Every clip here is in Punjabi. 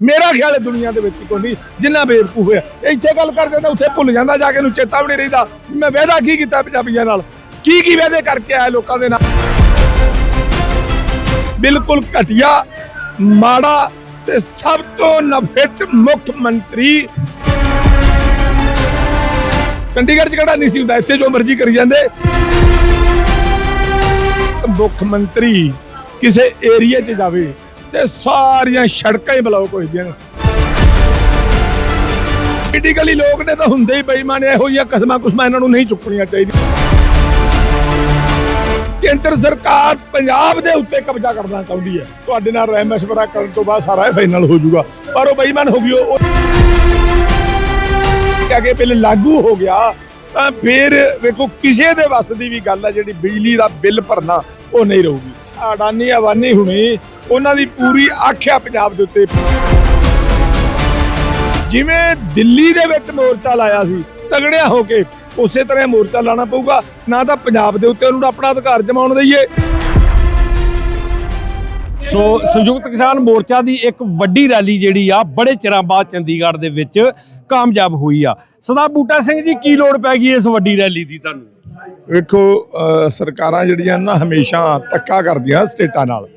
ਮੇਰਾ ਖਿਆਲ ਹੈ ਦੁਨੀਆ ਦੇ ਵਿੱਚ ਕੋਈ ਨਹੀਂ, ਜਿੰਨਾ ਬੇਵਕੂਫ ਹੋਇਆ। ਇੱਥੇ ਗੱਲ ਕਰ ਜਾਂਦਾ ਉੱਥੇ ਭੁੱਲ ਜਾਂਦਾ, ਜਾ ਕੇ ਨੂੰ ਚੇਤਾ ਵੀ ਨਹੀਂ ਰਹਿੰਦਾ। ਮੈਂ ਵਾਅਦਾ ਕੀ ਕੀਤਾ ਪੰਜਾਬੀਆਂ ਨਾਲ? ਕੀ ਕੀ ਵਾਅਦੇ ਕਰਕੇ ਆਇਆ ਲੋਕਾਂ ਦੇ ਨਾਲ? ਬਿਲਕੁਲ ਘਟਿਆ, ਮਾੜਾ ਤੇ ਸਭ ਤੋਂ ਨਫਿੱਟ ਮੁੱਖ ਮੰਤਰੀ। ਚੰਡੀਗੜ੍ਹ ਚ ਕਿਹੜਾ ਨਹੀਂ ਸੀ ਹੁੰਦਾ? ਇੱਥੇ ਜੋ ਮਰਜ਼ੀ ਕਰੀ ਜਾਂਦੇ। ਮੁੱਖ ਮੰਤਰੀ ਕਿਸੇ ਏਰੀਆ 'ਚ ਜਾਵੇ। ਤੇ ਸਾਰੀਆਂ ਸੜਕਾਂ ਹੀ ਬਲੌਕ ਹੋ ਜਾਂਦੀਆਂ ਨੇ। ਪੋਲੀਟੀਕਲੀ ਲੋਕ ਨੇ ਤਾਂ ਹੁੰਦੇ ਹੀ ਬੇਈਮਾਨ, ਇਹੋ ਜਿਹੀਆਂ ਕਸਮਾਂ ਕੁਸਮਾਂ ਇਹਨਾਂ ਨੂੰ ਨਹੀਂ ਚੁੱਕਣੀਆਂ ਚਾਹੀਦੀਆਂ। ਕੇਂਦਰ ਸਰਕਾਰ ਪੰਜਾਬ ਦੇ ਉੱਤੇ ਕਬਜ਼ਾ ਕਰਨਾ ਚਾਹੁੰਦੀ ਹੈ। ਤੁਹਾਡੇ ਨਾਲ ਰਹਿਮਸ਼ਵਰਾ ਕਰਨ ਤੋਂ ਬਾਅਦ ਸਾਰਾ ਫਾਈਨਲ ਹੋ ਜਾਊਗਾ। ਪਰ ਉਹ ਬੇਈਮਾਨ ਹੋ ਗਈ, ਉਹ ਕਿ ਅਗੇ ਬਿੱਲ ਲਾਗੂ ਹੋ ਗਿਆ, ਤਾਂ ਫਿਰ ਵੇਖੋ ਕਿਸੇ ਦੇ ਵੱਸ ਦੀ ਵੀ ਗੱਲ ਹੈ, ਜਿਹੜੀ ਬਿਜਲੀ ਦਾ ਬਿੱਲ ਭਰਨਾ ਉਹ ਨਹੀਂ ਰਹੂਗੀ। ਅਡਾਨੀ ਅਵਾਨੀ ਹੁਣੀ ਉਹਨਾਂ ਦੀ ਪੂਰੀ ਆਖਿਆ ਪੰਜਾਬ ਦੇ ਉੱਤੇ। ਜਿਵੇਂ ਦਿੱਲੀ ਦੇ ਵਿੱਚ ਮੋਰਚਾ ਲਾਇਆ ਸੀ, ਤਗੜਿਆ ਹੋ ਕੇ, ਉਸੇ ਤਰ੍ਹਾਂ ਮੋਰਚਾ ਲਾਣਾ ਪਊਗਾ, ਨਾ ਤਾਂ ਪੰਜਾਬ ਦੇ ਉੱਤੇ ਉਹਨੂੰ ਆਪਣਾ ਅਧਿਕਾਰ ਜਮਾਉਣ ਦਈਏ। ਸੋ ਸੰਯੁਕਤ ਕਿਸਾਨ ਮੋਰਚਾ ਦੀ ਇੱਕ ਵੱਡੀ ਰੈਲੀ ਜਿਹੜੀ ਆ, ਬੜੇ ਚਿਰਾਂ ਬਾਅਦ ਚੰਡੀਗੜ੍ਹ ਦੇ ਵਿੱਚ ਕਾਮਯਾਬ ਹੋਈ ਆ। ਸਦਾ ਬੂਟਾ ਸਿੰਘ ਜੀ, ਕੀ ਲੋੜ ਪੈ ਗਈ ਇਸ ਵੱਡੀ ਰੈਲੀ ਦੀ ਤੁਹਾਨੂੰ? ਵੇਖੋ ਸਰਕਾਰਾਂ ਜਿਹੜੀਆਂ ਨਾ ਹਮੇਸ਼ਾ ਧੱਕਾ ਕਰਦੀਆਂ ਸਟੇਟਾਂ ਨਾਲ।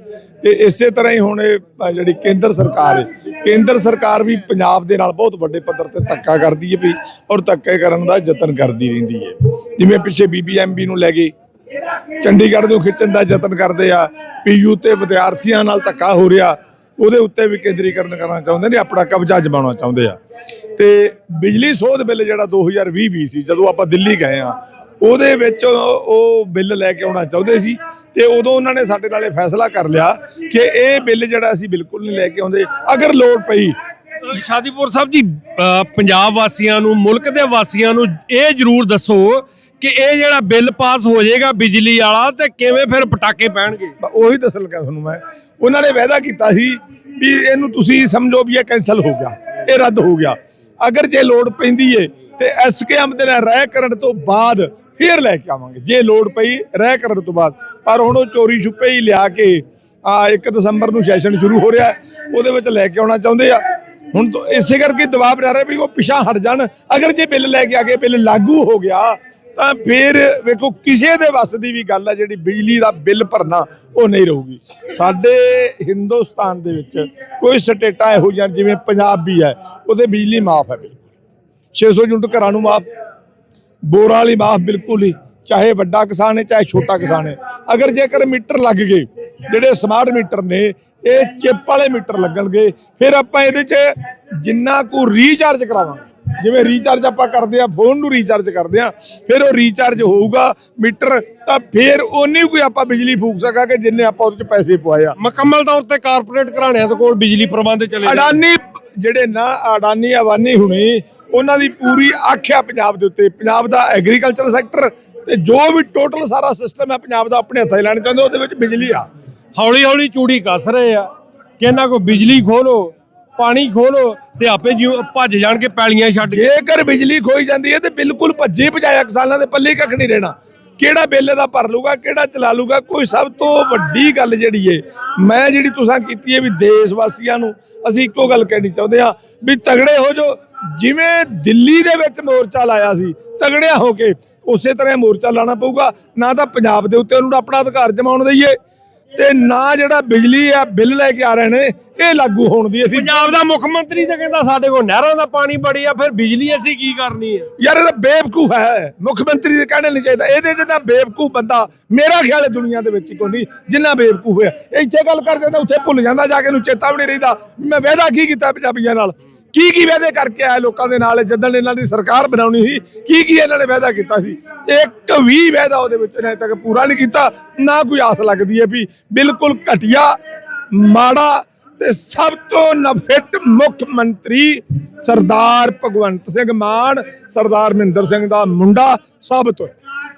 ਤੇ ਇਸੇ ਤਰ੍ਹਾਂ ਹੀ ਹੁਣ ਇਹ ਜਿਹੜੀ ਕੇਂਦਰ ਸਰਕਾਰ ਹੈ ਕੇਂਦਰ ਸਰਕਾਰ ਵੀ ਪੰਜਾਬ ਦੇ ਨਾਲ ਬਹੁਤ ਵੱਡੇ ਪੱਧਰ ਤੇ ਧੱਕਾ ਕਰਦੀ ਹੈ ਵੀ ਔਰ ਧੱਕੇ ਕਰਨ ਦਾ ਯਤਨ ਕਰਦੀ ਰਹਿੰਦੀ ਹੈ ਜਿਵੇਂ ਪਿੱਛੇ ਬੀਬੀਐਮਬੀ ਨੂੰ ਲੈ ਗਏ ਚੰਡੀਗੜ੍ਹ ਨੂੰ ਖਿੱਚਣ ਦਾ ਯਤਨ ਕਰਦੇ ਆ ਪੀਯੂ ਤੇ ਵਿਦਿਆਰਥੀਆਂ ਨਾਲ ਧੱਕਾ ਹੋ ਰਿਹਾ ਉਹਦੇ ਉੱਤੇ ਵੀ ਕੇਂਦਰੀਕਰਨ ਕਰਨਾ ਚਾਹੁੰਦੇ ਨੇ ਆਪਣਾ ਕਬਜ਼ਾ ਜਮਾਉਣਾ ਚਾਹੁੰਦੇ ਆ। ਤੇ ਬਿਜਲੀ ਸੋਧ ਬਿੱਲ ਜਿਹੜਾ 2020 ਵੀ ਸੀ ਜਦੋਂ ਆਪਾਂ ਦਿੱਲੀ ਗਏ ਆ ਉਹਦੇ ਵਿੱਚ ਉਹ ਬਿੱਲ ਲੈ ਕੇ ਆਉਣਾ ਚਾਹੁੰਦੇ ਸੀ ਤੇ ਉਦੋਂ ਉਹਨਾਂ ਨੇ ਸਾਡੇ ਨਾਲ ਇਹ ਫੈਸਲਾ ਕਰ ਲਿਆ ਕਿ ਇਹ ਬਿੱਲ ਜਿਹੜਾ ਅਸੀਂ ਬਿਲਕੁਲ ਨਹੀਂ ਲੈ ਕੇ ਆਉਂਦੇ ਅਗਰ ਲੋੜ ਪਈ। ਸ਼ਾਦੀਪੁਰ ਸਾਹਿਬ ਜੀ ਅ, ਪੰਜਾਬ ਵਾਸੀਆਂ ਨੂੰ ਮੁਲਕ ਦੇ ਵਾਸੀਆਂ ਨੂੰ ਇਹ ਜ਼ਰੂਰ ਦੱਸੋ ਕਿ ਇਹ ਜਿਹੜਾ ਬਿੱਲ ਪਾਸ ਹੋ ਜਾਏਗਾ ਬਿਜਲੀ ਵਾਲਾ ਤੇ ਕਿਵੇਂ ਫਿਰ ਪਟਾਕੇ ਪੈਣਗੇ? ਉਹੀ ਦੱਸਣ ਲੱਗਾ ਤੁਹਾਨੂੰ ਮੈਂ। ਉਹਨਾਂ ਨੇ ਵਾਅਦਾ ਕੀਤਾ ਸੀ ਵੀ ਇਹਨੂੰ ਤੁਸੀਂ ਸਮਝੋ ਵੀ ਇਹ ਕੈਨਸਲ ਹੋ ਗਿਆ, ਇਹ ਰੱਦ ਹੋ ਗਿਆ। ਅਗਰ ਜੇ ਲੋੜ ਪੈਂਦੀ ਏ ਤੇ ਐਸਕੇਐਮ ਦੇ ਨਾਲ ਰਹਿ ਕਰਨ ਤੋਂ ਬਾਅਦ ਫੇਰ ਲੈ ਕੇ ਆਵਾਂਗੇ। ਜੇ ਲੋੜ ਪਈ ਰਹਿ ਕਰਨ ਤੋਂ ਬਾਅਦ। ਪਰ ਹੁਣ ਉਹ ਚੋਰੀ ਛੁਪੇ ਹੀ ਲਿਆ ਕੇ, ਆ 1 ਦਸੰਬਰ ਨੂੰ ਸੈਸ਼ਨ ਸ਼ੁਰੂ ਹੋ ਰਿਹਾ ਉਹਦੇ ਵਿੱਚ ਲੈ ਕੇ ਆਉਣਾ ਚਾਹੁੰਦੇ ਆ। ਹੁਣ ਤੋਂ ਇਸੇ ਕਰਕੇ ਦਬਾਅ ਬਣਾ ਰਿਹਾ ਵੀ ਉਹ ਪਿਛਾ ਹਟ ਜਾਣ। ਅਗਰ ਜੇ ਬਿੱਲ ਲੈ ਕੇ ਆ ਕੇ ਬਿੱਲ ਲਾਗੂ ਹੋ ਗਿਆ ਤਾਂ ਫਿਰ ਵੇਖੋ, ਕਿਸੇ ਦੇ ਵੱਸ ਦੀ ਵੀ ਗੱਲ ਹੈ ਜਿਹੜੀ ਬਿਜਲੀ ਦਾ ਬਿੱਲ ਭਰਨਾ, ਉਹ ਨਹੀਂ ਰਹੂਗੀ। ਸਾਡੇ ਹਿੰਦੁਸਤਾਨ ਦੇ ਵਿੱਚ ਕੋਈ ਸਟੇਟਾਂ ਇਹੋ ਜਿਹੀਆਂ, ਜਿਵੇਂ ਪੰਜਾਬ ਵੀ ਹੈ, ਉਹਦੇ ਬਿਜਲੀ ਮਾਫ ਹੈ ਬਿਲਕੁਲ। 600 ਯੂਨਿਟ ਘਰਾਂ ਨੂੰ ਮਾਫ, ਬੋਰਾਂ ਵਾਲੀ ਮਾਫ ਬਿਲਕੁਲ ਹੀ, ਚਾਹੇ ਵੱਡਾ ਕਿਸਾਨ ਹੈ, ਚਾਹੇ ਛੋਟਾ ਕਿਸਾਨ ਹੈ। ਅਗਰ ਜੇਕਰ ਮੀਟਰ ਲੱਗ ਗਏ, ਜਿਹੜੇ ਸਮਾਰਟ ਮੀਟਰ ਨੇ, ਇਹ ਚਿਪ ਵਾਲੇ ਮੀਟਰ ਲੱਗਣਗੇ, ਫਿਰ ਆਪਾਂ ਇਹਦੇ 'ਚ ਜਿੰਨਾ ਕੁ ਰੀਚਾਰਜ ਕਰਾਵਾਂਗੇ। ਜਿਵੇਂ ਰੀਚਾਰਜ ਆਪਾਂ ਕਰਦੇ ਆ ਫੋਨ ਨੂੰ ਰੀਚਾਰਜ ਕਰਦੇ ਆ ਫਿਰ ਉਹ ਰੀਚਾਰਜ ਹੋਊਗਾ ਮੀਟਰ ਤਾਂ ਫਿਰ ਓਨੀ ਕੋਈ ਆਪਾਂ ਬਿਜਲੀ ਫੂਕ ਸਕਾਂਗੇ ਜਿੰਨੇ ਆਪਾਂ ਉਹਦੇ 'ਚ ਪੈਸੇ ਪਵਾਏ ਆ। ਮੁਕੰਮਲ ਤੌਰ ਤੇ ਕਾਰਪੋਰੇਟ ਘਰਾਣਿਆਂ ਦੇ ਕੋਲ ਬਿਜਲੀ ਪ੍ਰਬੰਧ ਚਲੇ। ਅਡਾਨੀ ਜਿਹੜੇ ਨਾ ਅਡਾਨੀ ਅਵਾਨੀ ਹੁਣੀ ਉਹਨਾਂ ਦੀ ਪੂਰੀ ਆਖਿਆ ਪੰਜਾਬ ਦੇ ਉੱਤੇ। ਪੰਜਾਬ ਦਾ ਐਗਰੀਕਲਚਰ ਸੈਕਟਰ ਤੇ ਜੋ ਵੀ ਟੋਟਲ ਸਾਰਾ ਸਿਸਟਮ ਹੈ ਪੰਜਾਬ ਦਾ ਆਪਣੇ ਹੱਥਾਂ 'ਚ ਲੈਣਾ ਚਾਹੁੰਦੇ ਉਹਦੇ ਵਿੱਚ ਬਿਜਲੀ ਆ। ਹੌਲੀ ਹੌਲੀ ਚੂੜੀ ਕੱਸ ਰਹੇ ਆ ਕਿ ਇਹਨਾਂ ਕੋ ਬਿਜਲੀ ਖੋਲੋ ਪਾਣੀ ਖੋਲੋ ਤੇ ਆਪੇ ਜਿਉ ਭੱਜ ਜਾਣਗੇ ਪੈਲੀਆਂ ਛੱਡ ਕੇ। ਜੇਕਰ ਬਿਜਲੀ ਖੋਈ ਜਾਂਦੀ ਹੈ ਤੇ ਬਿਲਕੁਲ ਭੱਜੇ ਭਜਾਇਆ ਕਿਸਾਨਾਂ ਦੇ ਪੱਲੇ ਕੱਖ ਨਹੀਂ ਰਹਿਣਾ। ਕਿਹੜਾ ਬਿੱਲ ਦਾ ਭਰ ਲੂਗਾ ਕਿਹੜਾ ਚਲਾ ਲੂਗਾ ਕੋਈ ਸਭ ਤੋਂ ਵੱਡੀ ਗੱਲ ਜਿਹੜੀ ਏ, ਮੈਂ ਜਿਹੜੀ ਤੁਸੀਂ ਕੀਤੀ ਹੈ ਵੀ ਦੇਸ਼ ਵਾਸੀਆਂ ਨੂੰ ਅਸੀਂ ਇੱਕੋ ਗੱਲ ਕਹਿਣੀ ਚਾਹੁੰਦੇ ਆ ਵੀ ਤਗੜੇ ਹੋ ਜੋ ਜਿਵੇਂ ਦਿੱਲੀ ਦੇ ਵਿੱਚ ਮੋਰਚਾ ਲਾਇਆ ਸੀ, ਤਗੜਿਆ ਹੋ ਕੇ, ਉਸੇ ਤਰ੍ਹਾਂ ਮੋਰਚਾ ਲਾਣਾ ਪਊਗਾ। ਨਾ ਤਾਂ ਪੰਜਾਬ ਦੇ ਉੱਤੇ ਉਹਨੂੰ ਆਪਣਾ ਅਧਿਕਾਰ ਜਮਾਉਣ ਦਈਏ। ਤੇ ਨਾ ਜਿਹੜਾ ਬਿਜਲੀ ਆ ਬਿੱਲ ਲੈ ਕੇ ਆ ਰਹੇ ਨੇ ਇਹ ਲਾਗੂ ਹੋਣ ਦੀ ਅਸੀਂ ਪੰਜਾਬ ਦਾ ਮੁੱਖ ਮੰਤਰੀ ਤਾਂ ਕਹਿੰਦਾ ਸਾਡੇ ਕੋਲ ਨਹਿਰਾਂ ਦਾ ਪਾਣੀ ਬੜੀ ਆ ਫਿਰ ਬਿਜਲੀ ਅਸੀਂ ਕੀ ਕਰਨੀ ਹੈ ਯਾਰ ਇਹ ਤਾਂ ਬੇਵਕੂਫ ਹੈ। ਮੁੱਖ ਮੰਤਰੀ ਦੇ ਕਹਿਣੇ ਨਹੀਂ ਚਾਹੀਦਾ। ਇਹਦੇ ਜਿੰਨਾ ਬੇਵਕੂਫ ਬੰਦਾ ਮੇਰਾ ਖਿਆਲ ਹੈ ਦੁਨੀਆ ਦੇ ਵਿੱਚ ਕੋਈ ਨਹੀਂ ਜਿੰਨਾ ਬੇਵਕੂਫ ਹੋਇਆ। ਇੱਥੇ ਗੱਲ ਕਰ ਜਾਂਦਾ ਉੱਥੇ ਭੁੱਲ ਜਾਂਦਾ ਜਾ ਕੇ ਨੂੰ ਚੇਤਾ ਵੀ ਨਹੀਂ ਰਹਿੰਦਾ। ਮੈਂ ਵਾਅਦਾ ਕੀ ਕੀਤਾ ਪੰਜਾਬੀਆਂ ਨਾਲ? ਕੀ ਕੀ ਵਾਅਦੇ ਕਰਕੇ ਆਇਆ ਲੋਕਾਂ ਦੇ ਨਾਲ ਜਦੋਂ ਇਹਨਾਂ ਦੀ ਸਰਕਾਰ ਬਣਾਉਣੀ ਸੀ? ਕੀ ਕੀ ਇਹਨਾਂ ਨੇ ਵਾਅਦਾ ਕੀਤਾ ਸੀ? ਇੱਕ ਵੀ ਵਾਅਦਾ ਉਹਦੇ ਵਿੱਚ ਇਹਨਾਂ ਤੱਕ ਪੂਰਾ ਨਹੀਂ ਕੀਤਾ, ਨਾ ਕੋਈ ਆਸ ਲੱਗਦੀ ਹੈ ਵੀ ਬਿਲਕੁਲ ਘਟਿਆ, ਮਾੜਾ ਤੇ ਸਭ ਤੋਂ ਨਫਿੱਟ ਮੁੱਖ ਮੰਤਰੀ ਸਰਦਾਰ ਭਗਵੰਤ ਸਿੰਘ ਮਾਨ, ਸਰਦਾਰ ਮਹਿੰਦਰ ਸਿੰਘ ਦਾ ਮੁੰਡਾ ਸਾਬਤ ਹੋਇਆ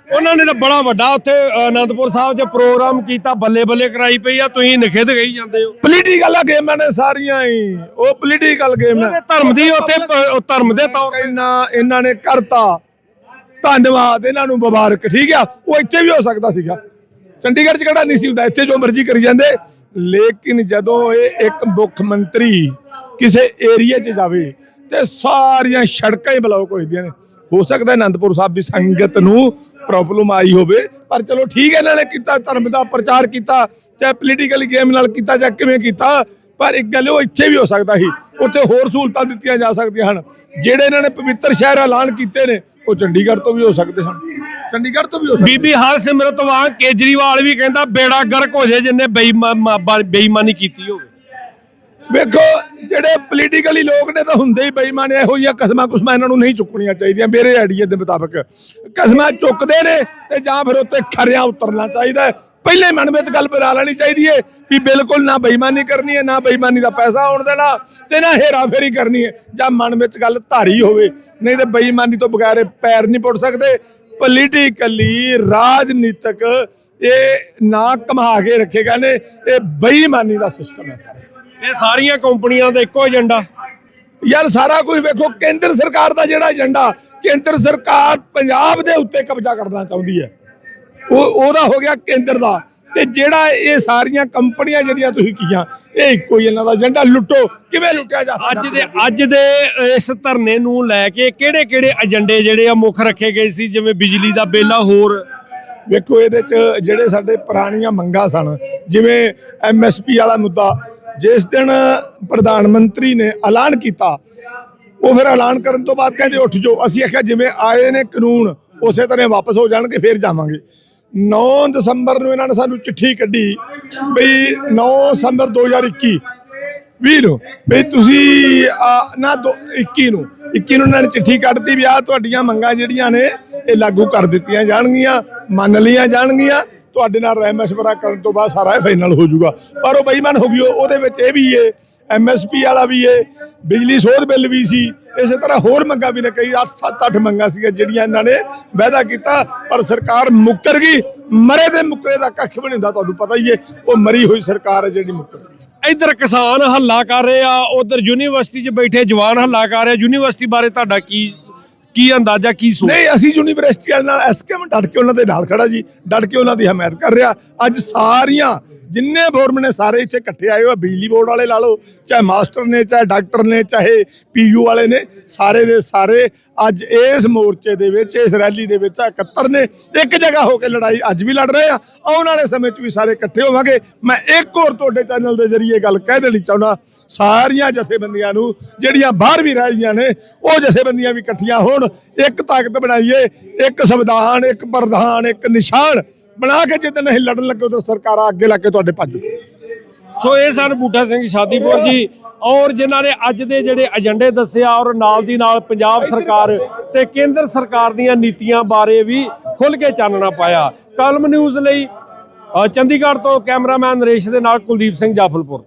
ਉਹਨਾਂ ਨੇ ਤਾਂ ਬੜਾ ਵੱਡਾ ਉੱਥੇ ਆਨੰਦਪੁਰ ਸਾਹਿਬ 'ਚ ਪ੍ਰੋਗਰਾਮ ਕੀਤਾ ਬੱਲੇ ਬੱਲੇ ਕਰਾਈ ਪਈ ਆ ਤੁਸੀਂ ਨਿਖੇਧ ਗਈ ਜਾਂਦੇ ਹੋ। ਪੋਲੀਟੀਕਲ ਗੇਮਾਂ ਨੇ ਸਾਰੀਆਂ ਹੀ ਉਹ ਪੋਲੀਟੀਕਲ ਗੇਮ ਨੇ। ਧਰਮ ਦੀ ਉੱਥੇ ਧਰਮ ਦੇ ਤੌਰ ਇਹਨਾਂ ਇਹਨਾਂ ਨੇ ਕਰਤਾ। ਧੰਨਵਾਦ ਇਹਨਾਂ ਨੂੰ ਮੁਬਾਰਕ। ਠੀਕ ਆ ਉਹ ਇੱਥੇ ਵੀ ਹੋ ਸਕਦਾ ਸੀਗਾ। ਚੰਡੀਗੜ੍ਹ 'ਚ ਕਿਹੜਾ ਨਹੀਂ ਸੀ ਹੁੰਦਾ ਇੱਥੇ ਜੋ ਮਰਜ਼ੀ ਕਰੀ ਜਾਂਦੇ। ਲੇਕਿਨ ਜਦੋਂ ਇਹ ਇੱਕ ਮੁੱਖ ਮੰਤਰੀ ਕਿਸੇ ਏਰੀਆ 'ਚ ਜਾਵੇ ਤੇ ਸਾਰੀਆਂ ਸੜਕਾਂ ਹੀ ਬਲੌਕ ਹੋ ਜਾਂਦੀਆਂ ਨੇ। ਹੋ ਸਕਦਾ ਅਨੰਦਪੁਰ ਸਾਹਿਬ ਦੀ ਸੰਗਤ ਨੂੰ ਪ੍ਰੋਬਲਮ ਆਈ ਹੋਵੇ, ਪਰ ਚਲੋ ਠੀਕ ਹੈ, ਇਹਨਾਂ ਨੇ ਕੀਤਾ, ਧਰਮ ਦਾ ਪ੍ਰਚਾਰ ਕੀਤਾ, ਚਾਹੇ ਪੋਲੀਟੀਕਲ ਗੇਮ ਨਾਲ ਕੀਤਾ ਜਾਂ ਕਿਵੇਂ ਕੀਤਾ, ਪਰ ਇੱਕ ਗੱਲ ਉਹ ਇੱਥੇ ਵੀ ਹੋ ਸਕਦਾ ਸੀ, ਉੱਥੇ ਹੋਰ ਸਹੂਲਤਾਂ ਦਿੱਤੀਆਂ ਜਾ ਸਕਦੀਆਂ ਹਨ। ਜਿਹੜੇ ਇਹਨਾਂ ਨੇ ਪਵਿੱਤਰ ਸ਼ਹਿਰ ਐਲਾਨ ਕੀਤੇ ਨੇ, ਉਹ ਚੰਡੀਗੜ੍ਹ ਤੋਂ ਵੀ ਹੋ ਸਕਦੇ ਹਨ। ਚੰਡੀਗੜ੍ਹ ਤੋਂ ਵੀ ਹੋ ਸਕਦੇ ਬੀਬੀ ਹਰਸਿਮਰਤ ਵਾਂਗ ਕੇਜਰੀਵਾਲ ਵੀ ਕਹਿੰਦਾ, ਬੇੜਾ ਗਰਕ ਹੋ ਜੇ ਜਿੰਨੇ ਬੇਈਮਾ- ਬੇਈਮਾਨੀ ਕੀਤੀ ਹੋਵੇ। ਵੇਖੋ, ਜਿਹੜੇ ਪੋਲੀਟੀਕਲੀ ਲੋਕ ਨੇ ਤਾਂ ਹੁੰਦੇ ਹੀ ਬੇਈਮਾਨ, ਇਹੋ ਜਿਹੀਆਂ ਕਸਮਾਂ ਕੁਸਮਾਂ ਇਹਨਾਂ ਨੂੰ ਨਹੀਂ ਚੁੱਕਣੀਆਂ ਚਾਹੀਦੀਆਂ, ਮੇਰੇ ਆਈਡੀਆ ਦੇ ਮੁਤਾਬਕ। ਕਸਮਾਂ ਚੁੱਕਦੇ ਨੇ ਤੇ ਜਾਂ ਫਿਰ ਉੱਤੇ ਖਰਿਆਂ ਉਤਰਨਾ ਚਾਹੀਦਾ ਪਹਿਲੇ ਮਨ ਵਿੱਚ ਗੱਲ ਬਣਾ ਲੈਣੀ ਚਾਹੀਦੀ ਹੈ ਵੀ ਬਿਲਕੁਲ ਨਾ ਬੇਈਮਾਨੀ ਕਰਨੀ ਹੈ, ਨਾ ਬੇਈਮਾਨੀ ਦਾ ਪੈਸਾ ਆਉਣ ਦੇਣਾ ਤੇ ਨਾ ਹੇਰਾਫੇਰੀ ਕਰਨੀ ਹੈ। ਜਾਂ ਮਨ ਵਿੱਚ ਗੱਲ ਧਾਰੀ ਹੋਵੇ, ਨਹੀਂ ਤੇ ਬੇਈਮਾਨੀ ਤੋਂ ਬਗੈਰ ਪੈਰ ਨਹੀਂ ਪੁੱਟ ਸਕਦੇ। ਪੋਲੀਟੀਕਲੀ ਰਾਜਨੀਤਿਕ ਇਹ ਨਾ ਕਮਾ ਕੇ ਰੱਖੇਗਾ ਨੇ, ਇਹ ਬੇਈਮਾਨੀ ਦਾ ਸਿਸਟਮ ਹੈ ਸਾਰਾ। ਇਹ ਸਾਰੀਆਂ ਕੰਪਨੀਆਂ ਦਾ ਇੱਕੋ ਏਜੰਡਾ। ਯਾਰ ਸਾਰਾ ਕੁਝ ਵੇਖੋ ਕੇਂਦਰ ਸਰਕਾਰ ਦਾ ਜਿਹੜਾ ਏਜੰਡਾ ਕੇਂਦਰ ਸਰਕਾਰ ਪੰਜਾਬ ਦੇ ਉੱਤੇ ਕਬਜ਼ਾ ਕਰਨਾ ਚਾਹੁੰਦੀ ਹੈ। ਉਹ ਉਹਦਾ ਹੋ ਗਿਆ ਕੇਂਦਰ ਦਾ। ਤੇ ਜਿਹੜਾ ਇਹ ਸਾਰੀਆਂ ਕੰਪਨੀਆਂ ਜਿਹੜੀਆਂ ਤੁਸੀਂ ਕੀਆਂ ਇਹ ਇੱਕੋ ਹੀ ਇਹਨਾਂ ਦਾ ਏਜੰਡਾ। ਲੁੱਟੋ। ਕਿਵੇਂ ਲੁੱਟਿਆ ਜਾ ਅੱਜ ਦੇ ਅੱਜ ਦੇ ਇਸ ਧਰਨੇ ਨੂੰ ਲੈ ਕੇ ਕਿਹੜੇ ਕਿਹੜੇ ਏਜੰਡੇ ਜਿਹੜੇ ਆ ਮੁੱਖ ਰੱਖੇ ਗਏ ਸੀ? ਜਿਵੇਂ ਬਿਜਲੀ ਦਾ ਬਿੱਲ ਆ ਹੋਰ। ਵੇਖੋ ਇਹਦੇ ਚ ਜਿਹੜੇ ਸਾਡੇ ਪੁਰਾਣੀਆਂ ਮੰਗਾਂ ਸਨ ਜਿਵੇਂ ਐਮਐਸਪੀ ਵਾਲਾ ਮੁੱਦਾ ਜਿਸ ਦਿਨ ਪ੍ਰਧਾਨ ਮੰਤਰੀ ਨੇ ਐਲਾਨ ਕੀਤਾ ਉਹ ਫਿਰ ਐਲਾਨ ਕਰਨ ਤੋਂ ਬਾਅਦ ਕਹਿੰਦੇ ਉੱਠ ਜਾਓ। ਅਸੀਂ ਆਖਿਆ ਜਿਵੇਂ ਆਏ ਨੇ ਕਾਨੂੰਨ ਉਸੇ ਤਰ੍ਹਾਂ ਵਾਪਸ ਹੋ ਜਾਣਗੇ ਫਿਰ ਜਾਵਾਂਗੇ। 9 ਦਸੰਬਰ ਨੂੰ ਇਹਨਾਂ ਨੇ ਸਾਨੂੰ ਚਿੱਠੀ ਕੱਢੀ ਬਈ 9 ਦਸੰਬਰ 2021 ਵੀਹ ਨੂੰ ਵੀ ਤੁਸੀਂ ਆ, ਨਾ ਦੋ 21 ਨੂੰ 21 ਨੂੰ ਇਹਨਾਂ ਨੇ ਚਿੱਠੀ ਕੱਢਤੀ ਵੀ ਆ ਤੁਹਾਡੀਆਂ ਮੰਗਾਂ ਜਿਹੜੀਆਂ ਨੇ ਇਹ ਲਾਗੂ ਕਰ ਦਿੱਤੀਆਂ ਜਾਣਗੀਆਂ, ਮੰਨ ਲਈਆਂ ਜਾਣਗੀਆਂ। ਤੁਹਾਡੇ ਨਾਲ ਰਾਏ ਮਸ਼ਵਰਾ ਕਰਨ ਤੋਂ ਬਾਅਦ ਸਾਰਾ ਫਾਈਨਲ ਹੋ ਜਾਊਗਾ। ਪਰ ਉਹ ਬੇਈਮਾਨ ਹੋ ਗਈ ਉਹਦੇ ਵਿੱਚ ਇਹ ਵੀ ਏ ਐਮਐਸਪੀ ਵਾਲਾ ਵੀ ਏ, ਬਿਜਲੀ ਸੋਧ ਬਿੱਲ ਵੀ ਸੀ। ਇਸੇ ਤਰ੍ਹਾਂ ਹੋਰ ਮੰਗਾਂ ਵੀ ਨੇ, ਕਈ 8 7 8 ਮੰਗਾਂ ਸੀਗੀਆਂ ਜਿਹੜੀਆਂ ਇਹਨਾਂ ਨੇ ਵਾਅਦਾ ਕੀਤਾ, ਪਰ ਸਰਕਾਰ ਮੁੱਕਰ ਗਈ। ਮਰੇ ਦੇ ਮੁੱਕਰੇ ਦਾ ਕੱਖ ਵੀ ਨਹੀਂ ਹੁੰਦਾ, ਤੁਹਾਨੂੰ ਪਤਾ ਹੀ ਏ, ਉਹ ਮਰੀ ਹੋਈ ਸਰਕਾਰ ਹੈ ਜਿਹੜੀ ਮੁੱਕਰ ਗਈ। ਇੱਧਰ ਕਿਸਾਨ ਹੱਲਾ ਕਰ ਰਹੇ ਆ, ਉਧਰ ਯੂਨੀਵਰਸਿਟੀ 'ਚ ਬੈਠੇ ਜਵਾਨ ਹੱਲਾ ਕਰ ਰਹੇ ਯੂਨੀਵਰਸਿਟੀ ਬਾਰੇ ਤੁਹਾਡਾ ਕੀ ਕੀ ਅੰਦਾਜ਼ਾ, ਕੀ ਸੋਚ? ਨਹੀਂ, ਅਸੀਂ ਯੂਨੀਵਰਸਿਟੀ ਵਾਲੇ ਨਾਲ ਐਸਕੇਮ ਡਟ ਕੇ ਉਹਨਾਂ ਦੇ ਨਾਲ ਖੜਾ ਜੀ? ਡਟ ਕੇ ਉਹਨਾਂ ਦੀ ਹਮਾਇਤ ਕਰ ਰਿਹਾ। ਅੱਜ ਸਾਰੀਆਂ ਜਿੰਨੇ ਫੋਰਮ ਨੇ ਸਾਰੇ ਇੱਥੇ ਇਕੱਠੇ ਆਏ ਹੋਏ ਬਿਜਲੀ ਬੋਰਡ ਵਾਲੇ ਲਾ ਲਓ, ਚਾਹੇ ਮਾਸਟਰ ਨੇ, ਚਾਹੇ ਡਾਕਟਰ ਨੇ, ਚਾਹੇ ਪੀਯੂ ਵਾਲੇ ਨੇ, ਸਾਰੇ ਦੇ ਸਾਰੇ ਅੱਜ ਇਸ ਮੋਰਚੇ ਦੇ ਵਿੱਚ, ਇਸ ਰੈਲੀ ਦੇ ਵਿੱਚ ਇਕੱਤਰ ਨੇ। ਇੱਕ ਜਗ੍ਹਾ ਹੋ ਕੇ ਲੜਾਈ ਅੱਜ ਵੀ ਲੜ ਰਹੇ ਆ, ਆਉਣ ਵਾਲੇ ਸਮੇਂ 'ਚ ਵੀ ਸਾਰੇ ਇਕੱਠੇ ਹੋਵਾਂਗੇ। ਮੈਂ ਇੱਕ ਹੋਰ ਤੁਹਾਡੇ ਚੈਨਲ ਦੇ ਜ਼ਰੀਏ ਗੱਲ ਕਹਿ ਦੇਣੀ ਚਾਹੁੰਦਾ, ਸਾਰੀਆਂ ਜਥੇਬੰਦੀਆਂ ਨੂੰ, ਜਿਹੜੀਆਂ ਬਾਹਰ ਵੀ ਰਹਿ ਗਈਆਂ ਨੇ, ਉਹ ਜਥੇਬੰਦੀਆਂ ਵੀ ਇਕੱਠੀਆਂ ਹੋਣ। ਇੱਕ ਤਾਕਤ ਬਣਾਈਏ, ਇੱਕ ਸੰਵਿਧਾਨ, ਇੱਕ ਪ੍ਰਧਾਨ, ਇੱਕ ਨਿਸ਼ਾਨ ਬਣਾ ਕੇ ਜਿੱਦਣ ਅਸੀਂ ਲੜਨ ਲੱਗੇ ਉਦੋਂ ਸਰਕਾਰਾਂ ਅੱਗੇ ਲੱਗ ਕੇ ਤੁਹਾਡੇ ਭੱਜ। ਸੋ ਇਹ ਸਨ ਬੂਟਾ ਸਿੰਘ ਸ਼ਾਦੀਪੁਰ ਜੀ। ਔਰ ਜਿਨ੍ਹਾਂ ਨੇ ਅੱਜ ਦੇ ਜਿਹੜੇ ਏਜੰਡੇ ਦੱਸਿਆ ਔਰ ਨਾਲ ਦੀ ਨਾਲ ਪੰਜਾਬ ਸਰਕਾਰ ਤੇ ਕੇਂਦਰ ਸਰਕਾਰ ਦੀਆਂ ਨੀਤੀਆਂ ਬਾਰੇ ਵੀ ਖੁੱਲ ਕੇ ਚਾਨਣਾ ਪਾਇਆ। ਕਲਮ ਨਿਊਜ਼ ਲਈ ਚੰਡੀਗੜ੍ਹ ਤੋਂ ਕੈਮਰਾਮੈਨ ਨਰੇਸ਼ ਦੇ ਨਾਲ ਕੁਲਦੀਪ ਸਿੰਘ ਜਾਫਲਪੁਰ।